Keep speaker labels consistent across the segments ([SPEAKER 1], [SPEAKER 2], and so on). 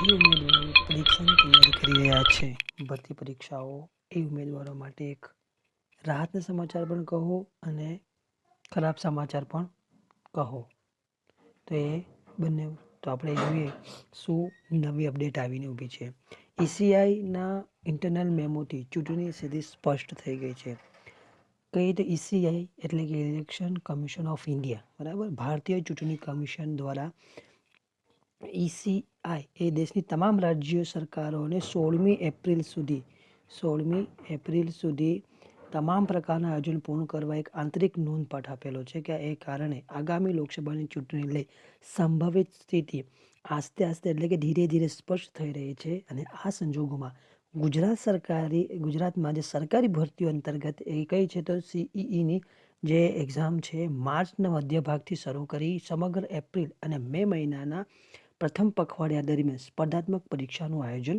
[SPEAKER 1] જે ઉમેદવારો પરીક્ષાની તૈયારી કરી રહ્યા છે. ભરતી પરીક્ષાઓ એ ઉમેદવારો માટે એક રાહતના સમાચાર પણ કહો અને ખરાબ સમાચાર પણ કહો. તો એ બંને, તો આપણે જોઈએ શું નવી અપડેટ આવીને ઊભી છે. ઈસીઆઈના ઇન્ટરનલ મેમોથી ચૂંટણી સ્થિતિ સ્પષ્ટ થઈ ગઈ છે. કઈ તો ઈસીઆઈ એટલે કે ઇલેક્શન કમિશન ઓફ ઇન્ડિયા બરાબર? ભારતીય ચૂંટણી કમિશન દ્વારા ઈસીઆઈ એ દેશની તમામ રાજ્ય સરકારોને સોળમી એપ્રિલ સુધી, સોળમી એપ્રિલ સુધી તમામ પ્રકારના આયોજન પૂર્ણ કરવા એક આંતરિક નોંધપાઠ આપેલો છે કે એ કારણે આગામી લોકસભાની ચૂંટણી લઈ સંભવિત સ્થિતિ આસ્તે આસ્તે એટલે કે ધીરે ધીરે સ્પષ્ટ થઈ રહી છે અને આ સંજોગોમાં ગુજરાત સરકારી, ગુજરાતમાં જે સરકારી ભરતીઓ અંતર્ગત એ કઈ છે તો સીઈઈની જે એક્ઝામ છે, માર્ચના મધ્ય ભાગથી શરૂ કરી સમગ્ર એપ્રિલ અને મે મહિનાના પ્રથમ પખવાડિયા દરમિયાન સ્પર્ધાત્મક પરીક્ષાનું આયોજન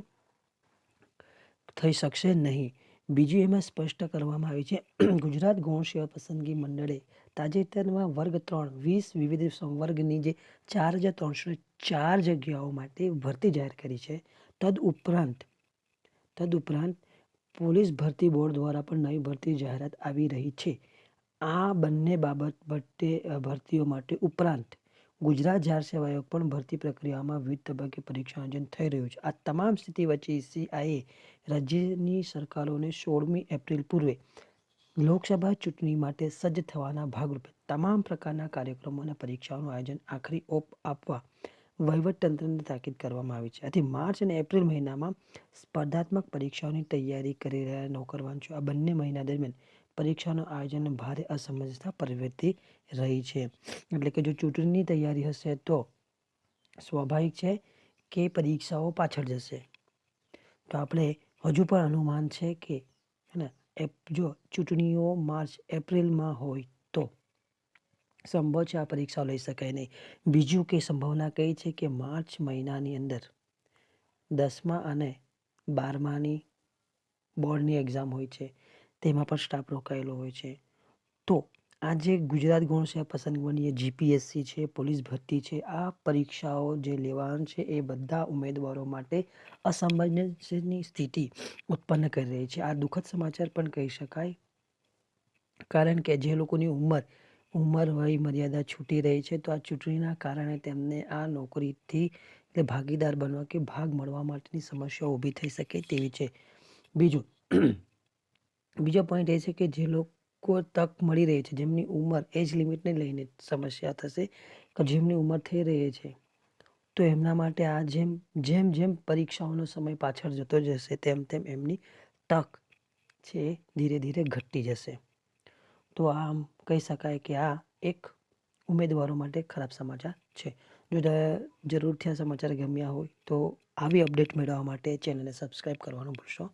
[SPEAKER 1] થઈ શકશે નહીં. બીજું એમાં સ્પષ્ટ કરવામાં આવ્યું છે, ગુજરાત ગૌણ સેવા પસંદગી મંડળે તાજેતરમાં વર્ગ ત્રણ, વીસ વિવિધ સંવર્ગની જે ચાર હજાર ત્રણસો ચાર જગ્યાઓ માટે ભરતી જાહેર કરી છે. તદ ઉપરાંત તદ ઉપરાંત પોલીસ ભરતી બોર્ડ દ્વારા પણ નવી ભરતી જાહેરાત આવી રહી છે. આ બંને બાબત ભટ્ટે ભરતીઓ માટે ઉપરાંત ગુજરાત જાહેર સેવા આયોગ પણ ભરતી પ્રક્રિયામાં વિવિધ તબક્કે પરીક્ષા આયોજન થઈ રહ્યું છે. આ તમામ સ્થિતિ વચ્ચે ઈસીઆઈએ રાજ્યની સરકારોને સોળમી એપ્રિલ પૂર્વે લોકસભા ચૂંટણી માટે સજ્જ થવાના ભાગરૂપે તમામ પ્રકારના કાર્યક્રમો અને પરીક્ષાઓનું આયોજન આખરી ઓપ આપવા વહીવટતંત્રને તાકીદ કરવામાં આવી છે. આથી માર્ચ અને એપ્રિલ મહિનામાં સ્પર્ધાત્મક પરીક્ષાઓની તૈયારી કરી રહ્યા નોકરવાંચો આ બંને મહિના દરમિયાન પરીક્ષાનું આયોજન ભારે અસમજતા પ્રવૃત્તિ રહી છે. એટલે કે જો ચૂંટણીની તૈયારી હશે તો સ્વાભાવિક છે કે પરીક્ષાઓ પાછળ જશે. તો આપણે હજુ પણ અનુમાન છે કે હે એપ, જો ચૂંટણીઓ માર્ચ, એપ્રિલમાં હોય તો સંભવ છે આ પરીક્ષાઓ લઈ શકાય નહીં. બીજું કે સંભાવના કઈ છે કે માર્ચ મહિનાની અંદર દસમા અને બારમાની બોર્ડની એક્ઝામ હોય છે. તેમાં પણ સ્ટાફ રોકાયેલો હોય છે. તો આ જે ગુજરાત ગૌણ સેવા પસંદગીની જીપીએસસી છે, પોલીસ ભરતી છે, આ પરીક્ષાઓ જે લેવાનું છે, એ બધા ઉમેદવારો માટે અસમંજસની સ્થિતિ ઉત્પન્ન કરી રહી છે. આ દુઃખદ સમાચાર પણ કહી શકાય. કારણ કે જે લોકોની ઉંમર ઉંમર વય મર્યાદા છૂટી રહી છે, તો આ ચૂંટણીના કારણે તેમને આ નોકરીથી એટલે ભાગીદાર બનવા કે ભાગ મળવા માટેની સમસ્યાઓ ઊભી થઈ શકે તેવી છે. બીજું બીજો પોઈન્ટ એ છે કે જે લોકો તક મળી રહી છે, જેમની ઉંમર એજ લિમિટને લઈને સમસ્યા થશે કે જેમની ઉંમર થઈ રહી છે, તો એમના માટે આ જેમ જેમ જેમ પરીક્ષાઓનો સમય પાછળ જતો જશે, તેમ તેમ એમની તક છે ધીરે ધીરે ઘટતી જશે. તો આમ કહી શકાય કે આ એક ઉમેદવારો માટે ખરાબ સમાચાર છે. જો જરૂરથી આ સમાચાર ગમ્યા હોય તો આવી અપડેટ મેળવવા માટે ચેનલને સબસ્ક્રાઈબ કરવાનું ભૂલશો.